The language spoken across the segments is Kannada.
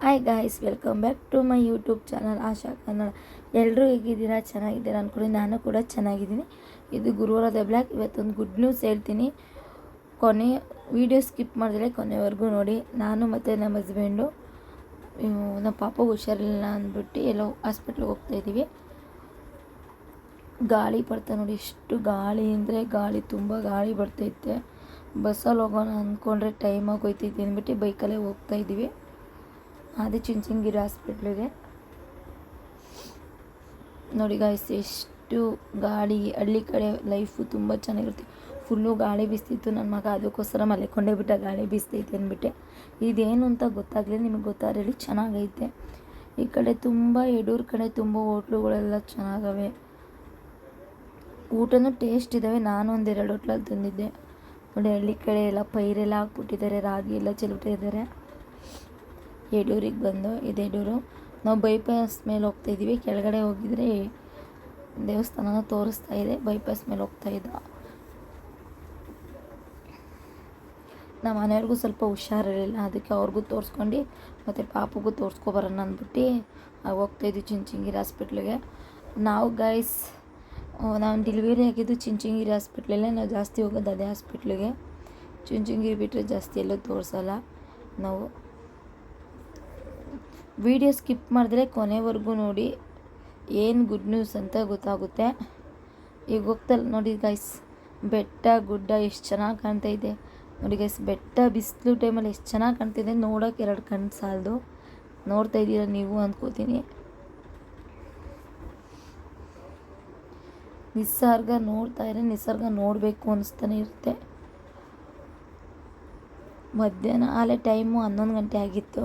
Hi guys welcome back to my YouTube channel Asha Kannada ಎಲ್ಲರೂ ಹೇಗಿದ್ದೀರಾ? ಚೆನ್ನಾಗಿದ್ದೀರಾ ಅಂದ್ಕೊಂಡು ನಾನು ಕೂಡ ಚೆನ್ನಾಗಿದ್ದೀನಿ. ಇದು ಗುರುವಾರದ ಬ್ಲ್ಯಾಕ್ ಇವತ್ತೊಂದು ಗುಡ್ ನ್ಯೂಸ್ ಹೇಳ್ತೀನಿ. ಕೊನೆ ವೀಡಿಯೋ ಸ್ಕಿಪ್ ಮಾಡಿದ್ರೆ ಕೊನೆವರೆಗೂ ನೋಡಿ. ನಾನು ಮತ್ತು ನಮ್ಮ ಹಸ್ಬೆಂಡು ನಮ್ಮ ಪಾಪಗೆ ಹುಷಾರಿಲ್ಲ ಅಂದ್ಬಿಟ್ಟು ಎಲ್ಲೋ ಹಾಸ್ಪಿಟ್ಲಿಗೆ ಹೋಗ್ತಾಯಿದ್ದೀವಿ ಗಾಳಿ ಬರ್ತಾ ನೋಡಿ, ಎಷ್ಟು ಗಾಳಿ ಅಂದರೆ ಗಾಳಿ, ತುಂಬ ಗಾಳಿ ಬರ್ತೈತೆ ಬಸ್ಸಲ್ಲಿ ಹೋಗೋಣ ಅಂದ್ಕೊಂಡ್ರೆ ಟೈಮ್ ಆಗೋಯ್ತೈತೆ ಅಂದ್ಬಿಟ್ಟು ಬೈಕಲ್ಲೇ ಹೋಗ್ತಾ ಇದ್ದೀವಿ. ಅದೇ ಚಿಂಚನಗಿರಿ ಹಾಸ್ಪಿಟ್ಲಿಗೆ. ನೋಡಿ ಗಾಯ್ಸ್ ಎಷ್ಟು ಗಾಳಿ, ಹಳ್ಳಿ ಕಡೆ ಲೈಫು ತುಂಬ ಚೆನ್ನಾಗಿರುತ್ತೆ. ಫುಲ್ಲು ಗಾಳಿ ಬೀಸ್ತಿತ್ತು ನನ್ನ ಮಗ, ಅದಕ್ಕೋಸ್ಕರ ಮಲ್ಕೊಂಡೇ ಬಿಟ್ಟ ಗಾಳಿ ಬೀಸ್ತೈತೆ ಅಂದ್ಬಿಟ್ಟೆ. ಇದೇನು ಅಂತ ಗೊತ್ತಾಗಲಿ ನಿಮಗೆ ಗೊತ್ತಾಗಲಿ ಚೆನ್ನಾಗೈತೆ. ಈ ಕಡೆ ತುಂಬ ಯಡೂರು ಕಡೆ ತುಂಬ ಹೋಟ್ಲುಗಳೆಲ್ಲ ಚೆನ್ನಾಗವೆ. ಊಟನೂ ಟೇಸ್ಟ್ ಇದ್ದಾವೆ ನಾನು ಒಂದೆರಡು ಹೋಟ್ಲಲ್ಲಿ ತಂದಿದ್ದೆ. ನೋಡಿ ಹಳ್ಳಿ ಕಡೆ ಎಲ್ಲ ಪೈರೆಲ್ಲ ಹಾಕ್ಬಿಟ್ಟಿದ್ದಾರೆ, ರಾಗಿ ಎಲ್ಲ ಚೆಲ್ಬಿಟ್ಟಿದ್ದಾರೆ. ಯಡೂರಿಗೆ ಬಂದು ಇದು ಯಡೂರು ನಾವು ಬೈಪಾಸ್ ಮೇಲೆ ಹೋಗ್ತಾ ಇದ್ದೀವಿ. ಕೆಳಗಡೆ ಹೋಗಿದ್ರೆ ದೇವಸ್ಥಾನನ ತೋರಿಸ್ತಾ ಇದೆ. ಬೈಪಾಸ್ ಮೇಲೆ ಹೋಗ್ತಾ ಇದ್ದ. ನಮ್ಮ ಮನೆಯವ್ರಿಗೂ ಸ್ವಲ್ಪ ಹುಷಾರಿರಲಿಲ್ಲ. ಅದಕ್ಕೆ ಅವ್ರಿಗೂ ತೋರಿಸ್ಕೊಂಡು, ಮತ್ತು ಪಾಪಗೂ ತೋರಿಸ್ಕೊಬರೋಣ ಅಂದ್ಬಿಟ್ಟು ಹೋಗ್ತಾಯಿದ್ವಿ ಚಿಂಚಿಂಗಿರಿ ಹಾಸ್ಪಿಟ್ಲಿಗೆ. ನಾವು ಗೈಸ್ ನಾವು ಡೆಲಿವರಿ ಆಗಿದ್ದು ಚಿಂಚಿಂಗಿರಿ ಹಾಸ್ಪಿಟ್ಲಲ್ಲೇ. ನಾವು ಜಾಸ್ತಿ ಹೋಗೋದು ಅದೇ ಹಾಸ್ಪಿಟ್ಲಿಗೆ. ಚುಂಚುಂಗಿರಿ ಬಿಟ್ಟರೆ ಜಾಸ್ತಿ ಎಲ್ಲೂ ತೋರಿಸಲ್ಲ. ನಾವು ವಿಡಿಯೋ ಸ್ಕಿಪ್ ಮಾಡಿದ್ರೆ ಕೊನೆವರೆಗೂ ನೋಡಿ. ಏನು ಗುಡ್ ನ್ಯೂಸ್ ಅಂತ ಗೊತ್ತಾಗುತ್ತೆ. ಈಗ ಹೋಗ್ತಲ್ಲ ನೋಡಿ ಗೈಸ್ ಬೆಟ್ಟ, ಗುಡ್ಡ ಎಷ್ಟು ಚೆನ್ನಾಗಿ ಕಾಣ್ತಾ ಇದೆ. ನೋಡಿ ಗೈಸ್ ಬೆಟ್ಟ ಬಿಸಿಲು ಟೈಮಲ್ಲಿ ಎಷ್ಟು ಚೆನ್ನಾಗಿ ಕಾಣ್ತಿದೆ ನೋಡೋಕೆ ಎರಡು ಕಣ್ಣು ಸಾಲದು. ನೋಡ್ತಾ ಇದ್ದೀರ ನೀವು ಅಂದ್ಕೋತೀನಿ ನಿಸರ್ಗ ನೋಡ್ತಾ ಇದ್ರೆ ನಿಸರ್ಗ ನೋಡಬೇಕು ಅನಿಸ್ತಾನೆ ಇರುತ್ತೆ. ಮಧ್ಯಾಹ್ನ, ಆಲೆ ಟೈಮು ಹನ್ನೊಂದು ಗಂಟೆ ಆಗಿತ್ತು.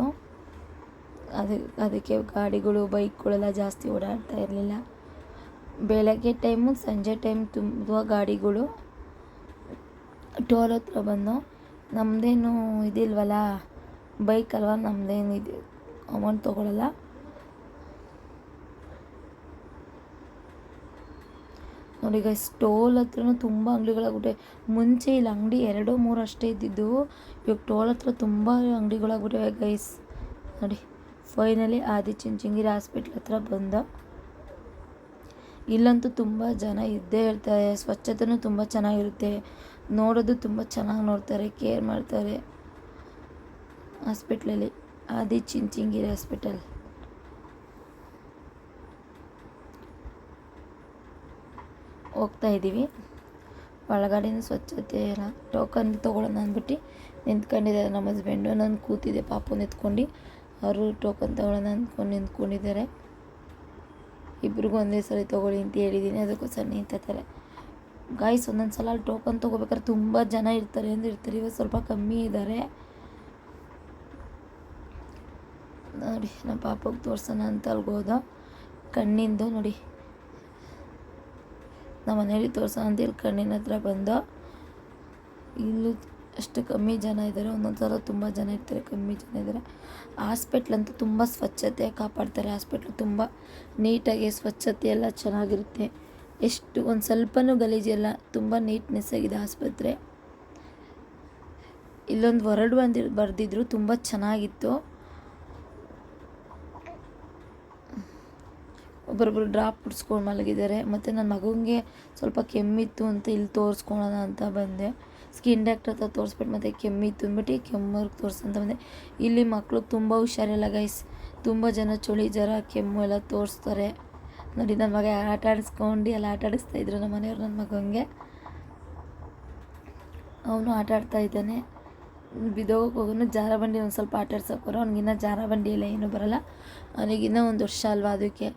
ಅದು ಅದಕ್ಕೆ ಗಾಡಿಗಳು, ಬೈಕ್ಗಳೆಲ್ಲ ಜಾಸ್ತಿ ಓಡಾಡ್ತಾ ಇರಲಿಲ್ಲ. ಬೆಳಗ್ಗೆ ಟೈಮು ಸಂಜೆ ಟೈಮ್ ತುಂಬ ಗಾಡಿಗಳು ಟೋಲ್ ಹತ್ರ ಬಂದು ನಮ್ಮದೇನು ಇದಿಲ್ವಲ್ಲ, ಬೈಕ್ ಅಲ್ವಾ ನಮ್ಮದೇನು ಇದು ಅಮೌಂಟ್ ತೊಗೊಳಲ್ಲ. ನೋಡಿ ಗೈಸ್ ಟೋಲ್ ಹತ್ರನೂ ತುಂಬ ಅಂಗಡಿಗಳಾಗ್ಬಿಟ್ಟೆ ಮುಂಚೆ ಇಲ್ಲಿ ಅಂಗಡಿ ಎರಡು, ಮೂರು ಅಷ್ಟೇ ಇದ್ದಿದ್ದು, ಇವಾಗ ಟೋಲ್ ಹತ್ರ ತುಂಬ ಅಂಗಡಿಗಳಾಗ್ಬಿಟ್ಟಿವೆ ಗೈಸ್ ನೋಡಿ. ಫೈನಲಿ ಆದಿ ಚುಂಚನಗಿರಿ ಹಾಸ್ಪಿಟ್ಲ್ ಹತ್ರ ಬಂದ. ಇಲ್ಲಂತೂ ತುಂಬ ಜನ ಇದ್ದೇ ಇರ್ತಾರೆ ಸ್ವಚ್ಛತೆಯೂ ತುಂಬ ಚೆನ್ನಾಗಿರುತ್ತೆ, ನೋಡೋದು ತುಂಬ ಚೆನ್ನಾಗಿ ನೋಡ್ತಾರೆ, ಕೇರ್ ಮಾಡ್ತಾರೆ. ಹಾಸ್ಪಿಟ್ಲಲ್ಲಿ ಆದಿ ಚಿಂಚಿಂಗಿರಿ ಹಾಸ್ಪಿಟಲ್. ಹೋಗ್ತಾ ಇದ್ದೀವಿ. ಒಳಗಡೆನೂ ಸ್ವಚ್ಛತೆ ಎಲ್ಲ ಟೋಕನ್ ತೊಗೊಳ್ಳೋಣ ಅಂದ್ಬಿಟ್ಟು ನಿಂತ್ಕೊಂಡಿದ್ದಾರೆ ನಮ್ಮ ಹಸ್ಬೆಂಡು ನಾನು ಕೂತಿದ್ದೆ ಪಾಪು ನಿಂತ್ಕೊಂಡು. ಅವರು ಟೋಕನ್ ತಗೊಳ್ಳೋಣ ಅಂದ್ಕೊಂಡು ನಿಂತ್ಕೊಂಡಿದ್ದಾರೆ. ಇಬ್ರಿಗೂ ಒಂದೇ ಸಲ ತೊಗೊಳ್ಳಿ ಅಂತ ಹೇಳಿದ್ದೀನಿ. ಅದಕ್ಕೋಸ್ಕರ ನಿಂತಿರ್ತಾರೆ ಗಾಯ್ಸ್ ಒಂದೊಂದು ಸಲ ಟೋಕನ್ ತೊಗೋಬೇಕಾದ್ರೆ ತುಂಬ ಜನ ಇರ್ತಾರೆ ಅಂದ್ರೆ ಇರ್ತಾರೆ. ಇವಾಗ ಸ್ವಲ್ಪ ಕಮ್ಮಿ ಇದ್ದಾರೆ. ನೋಡಿ, ನಮ್ಮ ಪಾಪಗೆ ತೋರ್ಸೋಣ ಅಂತ ಅಲ್ಗೋದ ಹೋದ. ಕಣ್ಣಿಂದು ನೋಡಿ. ನಮ್ಮ ಮನೇಲಿ ತೋರ್ಸೋಣ ಅಂತ ಇಲ್ಲಿ ಕಣ್ಣಿನ ಹತ್ರ ಬಂದು. ಇಲ್ಲೂ ಅಷ್ಟು ಕಮ್ಮಿ ಜನ ಇದ್ದಾರೆ. ಒಂದೊಂದು ಸಲ ತುಂಬ ಜನ ಇರ್ತಾರೆ, ಕಮ್ಮಿ ಜನ ಇದ್ದಾರೆ. ಹಾಸ್ಪಿಟ್ಲ್ ಅಂತೂ ತುಂಬ ಸ್ವಚ್ಛತೆ ಕಾಪಾಡ್ತಾರೆ. ಹಾಸ್ಪಿಟ್ಲ್ ತುಂಬ ನೀಟಾಗಿ ಸ್ವಚ್ಛತೆ ಎಲ್ಲ ಚೆನ್ನಾಗಿರುತ್ತೆ. ಎಷ್ಟು ಒಂದು ಸ್ವಲ್ಪನೂ ಗಲೀಜಿಲ್ಲ ತುಂಬ ನೀಟ್ನೆಸ್ ಆಗಿದೆ ಆಸ್ಪತ್ರೆ. ಇಲ್ಲೊಂದು ವರ್ಡ್ ಬಂದಿ, ಬರೆದಿದ್ರು ತುಂಬ ಚೆನ್ನಾಗಿತ್ತು. ಒಬ್ಬರೊಬ್ಬರು ಡ್ರಾಪ್ ಬಿಡಿಸ್ಕೊಂಡು ಮಲಗಿದ್ದಾರೆ. ಮತ್ತು ನನ್ನ ಮಗನಿಗೆ ಸ್ವಲ್ಪ ಕೆಮ್ಮಿತ್ತು ಅಂತ ಇಲ್ಲಿ ತೋರಿಸ್ಕೊಳೋಣ ಅಂತ ಬಂದೆ. ಸ್ಕಿನ್ ಡಾಕ್ಟರ್ ಹತ್ರ ತೋರಿಸ್ಬಿಟ್ಟು ಮತ್ತು ಕೆಮ್ಮಿಗೆ ತುಂಬಿಟ್ಟು ಕೆಮ್ಮರ್ಗೆ ತೋರಿಸಂತ ಬಂದೆ. ಇಲ್ಲಿ ಮಕ್ಕಳು ತುಂಬ ಹುಷಾರಿಲ್ಲ ಗೈಸ್ ತುಂಬ ಜನ ಚಳಿ, ಜ್ವರ, ಕೆಮ್ಮು ಎಲ್ಲ ತೋರಿಸ್ತಾರೆ. ನೋಡಿ ನನ್ನ ಮಗ ಆಟ ಆಡಿಸ್ಕೊಂಡು ಎಲ್ಲ ಆಟ ಆಡಿಸ್ತಾ ಇದ್ರು, ನಮ್ಮ ಮನೆಯವ್ರು ನನ್ನ ಮಗನಿಗೆ ಅವನು ಆಟ ಆಡ್ತಾ ಇದ್ದಾನೆ. ಬಿದ್ದೋಗಕ್ಕೆ ಹೋಗೋನು ಜಾರ ಬಂಡಿ ಒಂದು ಸ್ವಲ್ಪ ಆಟ ಆಡ್ಸೋಕ್ಕೋರು ಅವ್ನಿಗಿನ್ನ ಜಾರ ಬಂಡಿ ಎಲ್ಲ ಏನೂ ಬರೋಲ್ಲ. ಅವನಿಗಿನ್ನ ಒಂದು ವರ್ಷ ಅಲ್ವಾ ಅದಕ್ಕೆ.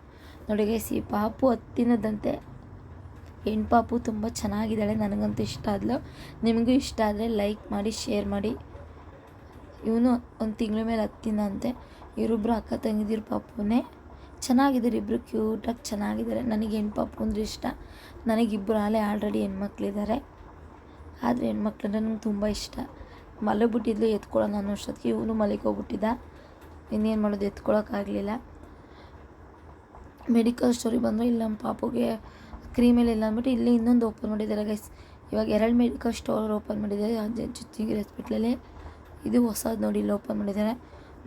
ನೋಡಿ ಗೈಸ್ ಈ ಪಾಪು ಹತ್ತಿನದಂತೆ ಹೆಣ್ಣು ಪಾಪು ತುಂಬ ಚೆನ್ನಾಗಿದ್ದಾಳೆ, ನನಗಂತೂ ಇಷ್ಟ ಆದ್ಲು. ನಿಮಗೂ ಇಷ್ಟ ಆದರೆ ಲೈಕ್ ಮಾಡಿ ಶೇರ್ ಮಾಡಿ. ಇವನು ಒಂದು ತಿಂಗಳ ಮೇಲೆ ಹತ್ತಿನಂತೆ ಅಕ್ಕ ತಂಗಿದಿರ ಪಾಪುನೇ ಚೆನ್ನಾಗಿದ್ದಾರೆ ಇಬ್ಬರು ಕ್ಯೂಟಾಗಿ ಚೆನ್ನಾಗಿದ್ದಾರೆ. ನನಗೆ ಹೆಣ್ಣು ಪಾಪು ಅಂದರೆ ಇಷ್ಟ. ನನಗಿಬ್ಬರು ಆಲೇ ಆಲ್ರೆಡಿ ಹೆಣ್ಮಕ್ಳಿದ್ದಾರೆ ಆದರೆ ಹೆಣ್ಮಕ್ಳು ನಂಗೆ ತುಂಬ ಇಷ್ಟ. ಮಲಗಿಬಿಟ್ಟಿದ್ಲು, ಎತ್ಕೊಳ್ಳೋಣ ಅನ್ನೋ ಅಷ್ಟೊತ್ತಿಗೆ ಇವನು ಮಲಗೋಗ್ಬಿಟ್ಟಿದ್ದ ಇನ್ನೇನು ಮಾಡೋದು ಎತ್ಕೊಳ್ಳೋಕ್ಕಾಗಲಿಲ್ಲ ಮೆಡಿಕಲ್ ಸ್ಟೋರಿ ಬಂದರೆ ಇಲ್ಲಿ ನಮ್ಮ ಪಾಪುಗೆ ಕ್ರೀಮೆಲ್ಲ ಇಲ್ಲ ಅಂದ್ಬಿಟ್ಟು ಇಲ್ಲಿ ಇನ್ನೊಂದು ಓಪನ್ ಮಾಡಿದ್ದಾರೆ ಗೈಸ್ ಇವಾಗ ಎರಡು ಮೆಡಿಕಲ್ ಸ್ಟೋರ್ ಓಪನ್ ಮಾಡಿದ್ದಾರೆ. ಚುಚ್ಚಂಗಿರಿ ಹಾಸ್ಪಿಟ್ಲಲ್ಲಿ ಇದು ಹೊಸದು ನೋಡಿ, ಇಲ್ಲಿ ಓಪನ್ ಮಾಡಿದ್ದಾರೆ.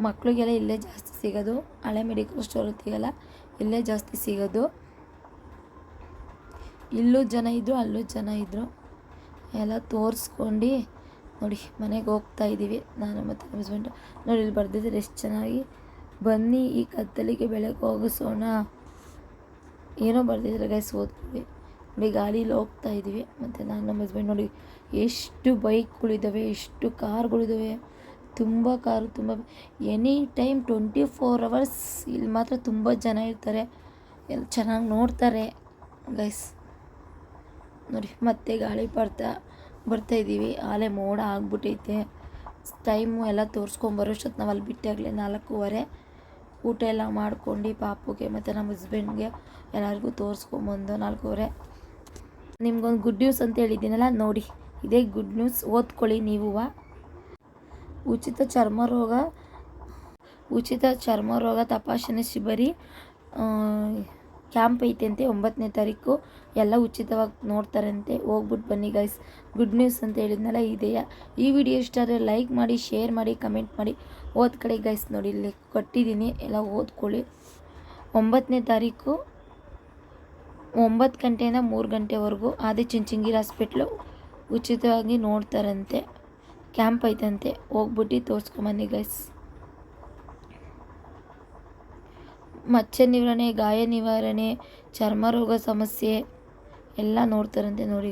ಮಕ್ಕಳಿಗೆಲ್ಲ ಇಲ್ಲೇ ಜಾಸ್ತಿ ಸಿಗೋದು. ಹಳೆ ಮೆಡಿಕಲ್ ಸ್ಟೋರ್ ಸಿಗಲ್ಲ ಇಲ್ಲೇ ಜಾಸ್ತಿ ಸಿಗೋದು. ಇಲ್ಲೂ ಜನ ಇದ್ದರು ಅಲ್ಲೂ ಜನ ಇದ್ದರು ಎಲ್ಲ ತೋರಿಸ್ಕೊಂಡು ನೋಡಿ, ಮನೆಗೆ ಹೋಗ್ತಾ ಇದ್ದೀವಿ ನಾನು ಮತ್ತು ಹಸ್ಬೆಂಡು ನೋಡಿ, ಇಲ್ಲಿ ಬರ್ದಿದ್ದಾರೆ. ಎಷ್ಟು ಚೆನ್ನಾಗಿ. ಬನ್ನಿ, ಈ ಕತ್ತಲಿಗೆ ಬೆಳಗ್ಗೆ ಹೋಗಿಸೋಣ. ಏನೋ ಬರ್ದಿದ್ರೆ ಗೈಸ್ ಓದ್ತೀವಿ. ನೋಡಿ ಗಾಡೀಲಿ ಹೋಗ್ತಾ ಇದ್ದೀವಿ. ಮತ್ತು ನಾನು ನಮ್ಮ ಹಸ್ಬೆಂಡ್ ನೋಡಿ ಎಷ್ಟು ಬೈಕ್ಗಳಿದ್ದಾವೆ ಎಷ್ಟು ಕಾರ್ಗಳಿದ್ದಾವೆ ತುಂಬ ಕಾರು ತುಂಬ any time twenty four hours ಇಲ್ಲಿ ಮಾತ್ರ ತುಂಬ ಜನ ಇರ್ತಾರೆ. ಎಲ್ಲ ಚೆನ್ನಾಗಿ ನೋಡ್ತಾರೆ. ಗೈಸ್ ನೋಡಿ, ಮತ್ತೆ ಗಾಳಿ ಬರ್ತಾ ಇದ್ದೀವಿ. ಆಲೆ ಮೋಡ ಆಗ್ಬಿಟ್ಟೈತೆ ಟೈಮು ಎಲ್ಲ ತೋರಿಸ್ಕೊಂಬರೋಷ್ಟೊತ್ತು ನಾವು ಅಲ್ಲಿ ಬಿಟ್ಟಾಗಲೇ ನಾಲ್ಕೂವರೆ. ಊಟ ಎಲ್ಲ ಮಾಡ್ಕೊಂಡು ಪಾಪುಗೆ ಮತ್ತು ನಮ್ಮ ಹಸ್ಬೆಂಡ್ಗೆ ಎಲ್ಲರಿಗೂ ತೋರಿಸ್ಕೊಂಬಂದು ನಾಲ್ಕೂವರೆ. ನಿಮ್ಗೊಂದು ಗುಡ್ ನ್ಯೂಸ್ ಅಂತ ಹೇಳಿದ್ದೀನಲ್ಲ, ನೋಡಿ. ಇದೇ ಗುಡ್ ನ್ಯೂಸ್ ಓದ್ಕೊಳ್ಳಿ ನೀವು. ಉಚಿತ ಚರ್ಮ ರೋಗ ಉಚಿತ ಚರ್ಮ ರೋಗ ತಪಾಸಣೆ ಶಿಬಿರಿ ಕ್ಯಾಂಪ್ ಐತೆಂತೆ ಒಂಬತ್ತನೇ ತಾರೀಕು. ಎಲ್ಲ ಉಚಿತವಾಗಿ ನೋಡ್ತಾರಂತೆ. ಹೋಗ್ಬಿಟ್ಟು ಬನ್ನಿ ಗೈಸ್ ಗುಡ್ ನ್ಯೂಸ್ ಅಂತ ಹೇಳಿದ್ನಲ್ಲ ಇದೆಯಾ ಈ ವಿಡಿಯೋ ಇಷ್ಟ ಆದರೆ ಲೈಕ್ ಮಾಡಿ ಶೇರ್ ಮಾಡಿ ಕಮೆಂಟ್ ಮಾಡಿ. ಓದ್ ಕಡೆ ಗೈಸ್ ನೋಡಿ, ಇಲ್ಲಿ ಕೊಟ್ಟಿದ್ದೀನಿ. ಎಲ್ಲ ಓದ್ಕೊಳ್ಳಿ. ಒಂಬತ್ತನೇ ತಾರೀಕು, ಒಂಬತ್ತು ಗಂಟೆಯಿಂದ ಮೂರು ಗಂಟೆವರೆಗೂ ಆದಿ ಚುಂಚನಗಿರಿ ಹಾಸ್ಪಿಟ್ಲು ಉಚಿತವಾಗಿ ನೋಡ್ತಾರಂತೆ. ಕ್ಯಾಂಪ್ ಐತಂತೆ ಹೋಗ್ಬಿಟ್ಟು ತೋರಿಸ್ಕೊಂಬನ್ನಿ ಗೈಸ್ ಮಚ್ಚೆ ನಿವಾರಣೆ ಗಾಯ ನಿವಾರಣೆ ಚರ್ಮ ರೋಗ ಸಮಸ್ಯೆ ಎಲ್ಲ ನೋಡ್ತಾರಂತೆ ನೋಡಿ.